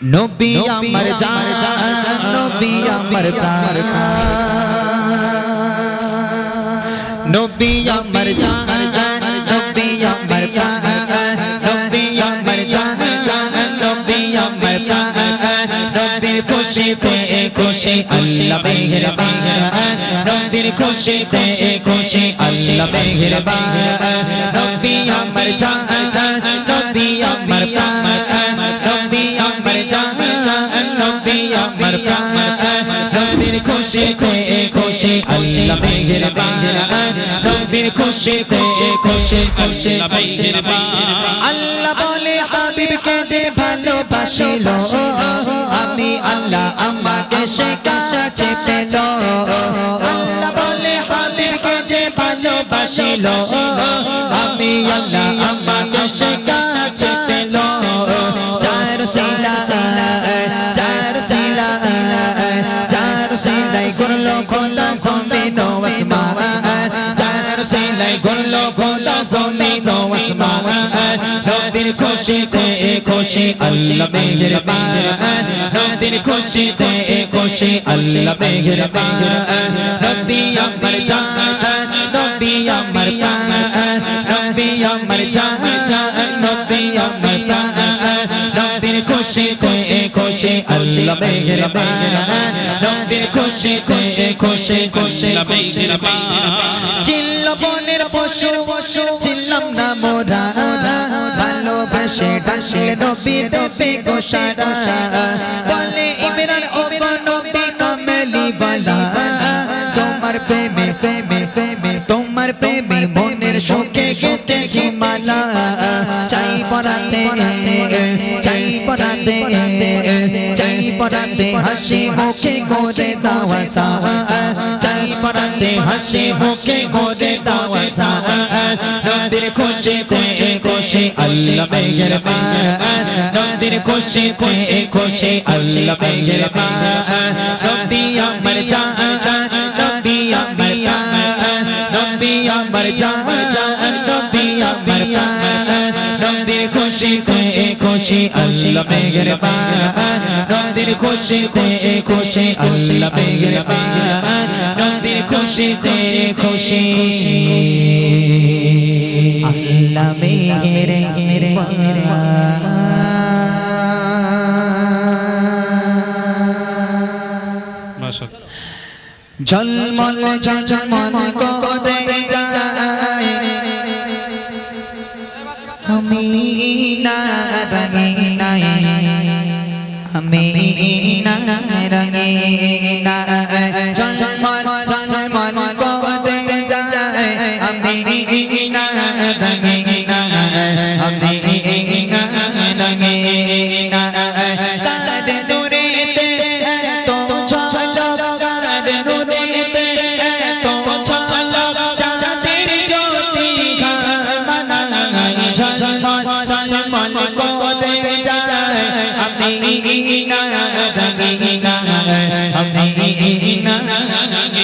নবী আমার জান নবী আমার প্রাণ নবী আমার জান নবী আমার প্রাণ নবী আমার জান নবী আমার প্রাণ নবীর খুশিতে খুশি আল্লাহ মেহেরবান নবীর খুশিতে খুশি আল্লাহ মেহেরবান নবী আমার জান নবী নবীর খুশিতে খুশি আল্লাহ মেহেরবান আল্লাহ বলে হাবিবকে যে ভালোবাসিল আমি আল্লাহ আমাকে সে কাছে পেল। আল্লাহ বলে হাবিবকে যে ভালোবাসিল আমি আল্লাহ আমাকে সে কাছে পেল। চার শিলা চার শিলা চার শিলাই করল খোলা ও আসমান। চার শিলাই করল খোলা জমিন ও আসমান নবীর খুশিতে খুশি আল্লাহ মেহেরবান। নবীর খুশিতে খুশি আল্লাহ মেহেরবান। নবী আমার জান নবী আমার প্রাণ। নবী আমার জান নবী আমার প্রাণ। নবীর খুশিতে খুশি আল্লাহ মেহেরবান। নবীর খুশি খুশি খুশি খুশি চিল্ল বনের পশু চিল্লাম না মোরা। ভালোবাসে ডাসে নবী দেবে গোসারা। বলে ইমরান ও নবী কামেলি বালা তোমার প্রেমে প্রেমে চাই পরাতে হাসি মুখে করে দাওয়া সা চাই পরাতে হাসি মুখে করে দাওয়া সা নবীর খুশি খুশি খুশি আল্লাহ মেহেরবান নবীর খুশি খুশি খুশি আল্লাহ মেহেরবান নবী আমার জান নবী আমার প্রাণ নবী আমার জান নবী আমার প্রাণ নবীর খুশি খুশি খুশি আল্লাহ মেহেরবান নবীর খুশি খুশি, আল্লাহ মেহেরবান নবীর খুশিতে খুশি। আল্লাহ মেহেরবান ঝলমল ঝলমল করে যায়। আমি না রঙে নাই আমি না রঙে না ঝলমল ঝলমল করে যায় আমি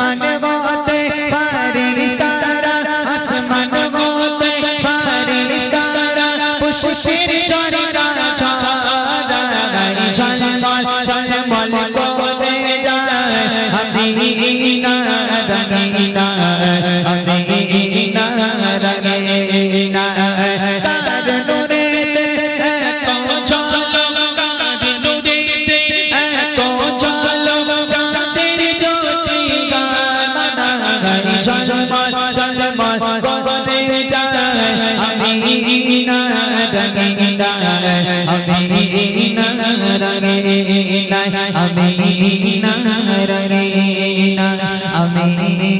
আসমান গোতে ফারিস্তারা আসমান গোতে ফারিস্তারা পুষ্পের চরণা আমি